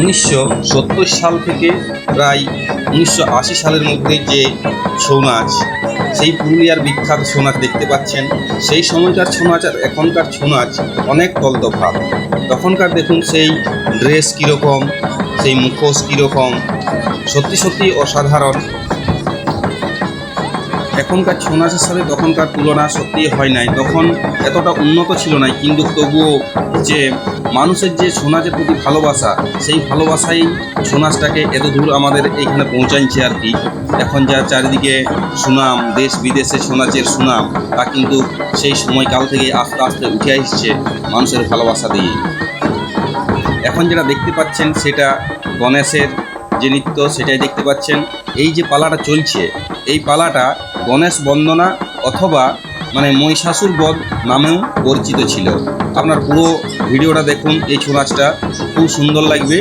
উনিশশো সত্তর সাল থেকে প্রায় উনিশশো আশি সালের মধ্যে যে ছৌ নাচ, সেই পুরুলিয়ার বিখ্যাত ছৌ নাচ দেখতে পাচ্ছেন। সেই সময়কার ছৌ নাচ আর এখনকার ছৌ নাচ অনেক তলতফাত তখনকার দেখুন সেই ড্রেস কীরকম, সেই মুখোশ কীরকম, সত্যি সত্যি অসাধারণ। এখনকার ছৌ নাচের সাথে তখনকার তুলনা সত্যি হয় নাই। তখন এতটা উন্নত ছিল না কিন্তু তবুও যে মানুষের যে ছৌ নাচের প্রতি ভালোবাসা, সেই ভালোবাসাই ছৌ নাচটাকে এত দূর আমাদের এইখানে পৌঁছাচ্ছে আর কি। এখন যা চারিদিকে সুনাম, দেশ বিদেশে ছৌ নাচের সুনাম, তা কিন্তু সেই সময়কাল থেকে আস্তে আস্তে উঠে আসছে মানুষের ভালোবাসা দিয়ে এখন যেটা দেখতে পাচ্ছেন, সেটা গণেশের যে নৃত্য, সেটাই দেখতে পাচ্ছেন। এই যে পালাটা চলছে, এই পালাটা গণেশ বন্দনা অথবা মানে মহিষাসুর বধ নামেও পরিচিত ছিল। আপনার পুরো ভিডিওটা দেখুন, এই ছৌ নাচটা খুব সুন্দর লাগবে।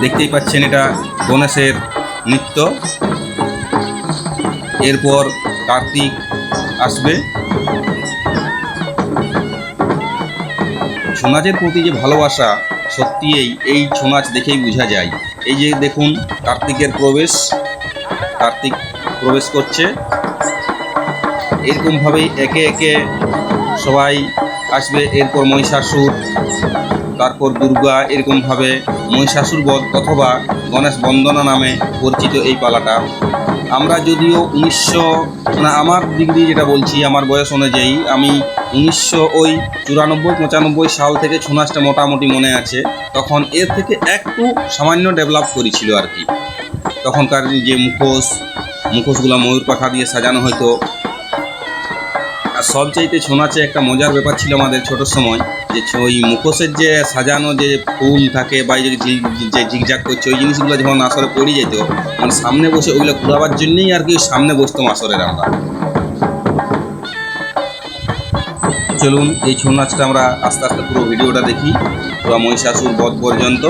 দেখতেই পাচ্ছেন এটা গণেশের নৃত্য। এরপর কার্তিক আসবে। ছৌ নাচের প্রতি যে ভালোবাসা, সত্যিই এই ছৌ নাচ দেখেই বোঝা যায়। এই যে দেখুন, কার্তিকের প্রবেশ। কার্তিক প্রবেশ করছে। এরকমভাবেই একে একে সবাই আসবে। এরপর মহিষাসুর, তারপর দুর্গা, এরকমভাবে মহিষাসুর বধ অথবা গণেশ বন্দনা নামে পরিচিত এই পালাটা। আমরা যদিও উনিশশো মানে আমার দিয়ে যেটা বলছি, আমার বয়স অনুযায়ী আমি উনিশশো ওই চুরানব্বই, পঁচানব্বই সাল থেকে ছৌ নাচটা মোটামুটি মনে আছে। তখন এর থেকে একটু সামান্য ডেভেলপ করেছিল আর কি। তখনকার যে মুখোশ, মুখোশগুলো ময়ূর পাখা দিয়ে সাজানো হতো আর সবচাইতে ছৌ নাচে একটা মজার ব্যাপার ছিল আমাদের ছোটোর সময়, যে ওই মুখোশের যে সাজানো যে ফুল থাকে বা যে যে ঝিকঝাক করছে, ওই জিনিসগুলো যখন আসরে পড়ে যেত মানে সামনে বসে ওইগুলো ঘুরাবার জন্যেই আর কি সামনে বসতাম আসরের আমরা। চলুন এই ছৌ নাচটা আমরা আস্তে আস্তে পুরো ভিডিওটা দেখি, পুরো মহিষাসুর বধ পর্যন্ত।